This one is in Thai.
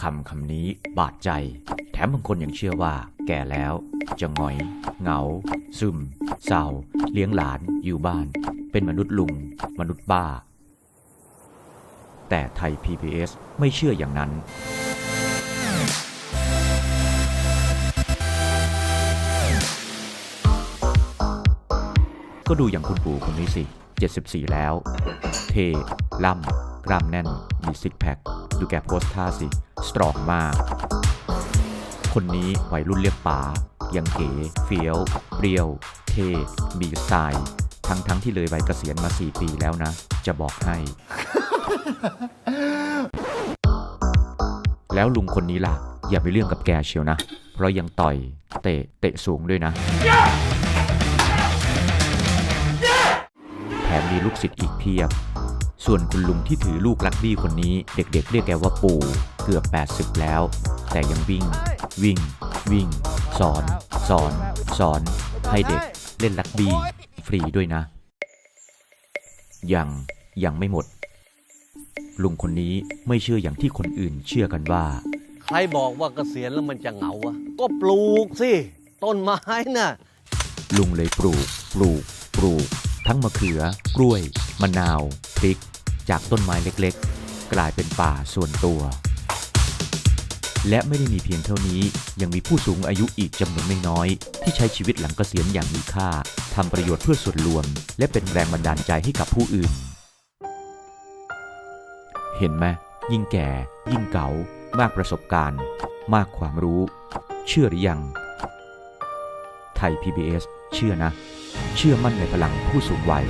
คำคำนี้บาดใจ แถมบางคนยังเชื่อว่า แก่แล้ว จะงอย เหงา ซึม เศร้า เลี้ยงหลาน อยู่บ้าน เป็นมนุษย์ลุง มนุษย์ป้า แต่ไทย PBS ไม่เชื่ออย่างนั้นก็ดูอย่างคุณปู่คนนี้สิ 74 แล้ว เท ล่ำ กล้ามแน่น มีซิกแพค ดูแกโพสท่าสิ สตรองมาก คนนี้วัยรุ่นเรียกป๋ายังเก๋เฟี้ยว เปรี้ยว เท่มีสไตล์ทั้งทั้งที่เลยวัยเกษียณมา 4 ปีแล้วนะ จะบอกให้ แล้วลุงคนนี้ล่ะ อย่าไปเรื่องกับแกเชียวนะ เพราะยังต่อย เตะ เตะสูงด้วยนะแถมมีลูกศิษย์อีกเพียบ ส่วนคุณลุงที่ถือลูกลักบี้คนนี้ เด็กๆเรียกแกว่าปู่เกือบ 80 แล้ว แต่ยังวิ่ง วิ่ง วิ่ง สอน สอน สอน ให้เด็กเล่นลักบี้ฟรีด้วยนะ ยังยังไม่หมด ลุงคนนี้ไม่เชื่ออย่างที่คนอื่นเชื่อกันว่า ใครบอกว่าเกษียณแล้วมันจะเหงาอะก็ปลูกสิ ต้นไม้น่ะ ลุงเลยปลูก ปลูก ปลูก ทั้งมะเขือกล้วย มะนาว พริกจากต้นไม้เล็กๆ กลายเป็นป่าส่วนตัว และไม่ได้มีเพียงเท่านี้ยังมีผู้สูงอายุอีกจำนวนไม่น้อย ที่ใช้ชีวิตหลังเกษียณอย่างมีค่าทำประโยชน์เพื่อส่วนรวม และเป็นแรงบันดาลใจให้กับผู้อื่น เห็นไหมยิ่งแก่ ยิ่งเก่ามากประสบการณ์ มากความรู้ เชื่อหรือยัง ไทย PBS เชื่อนะ เชื่อมั่นในพลังผู้สูงวัย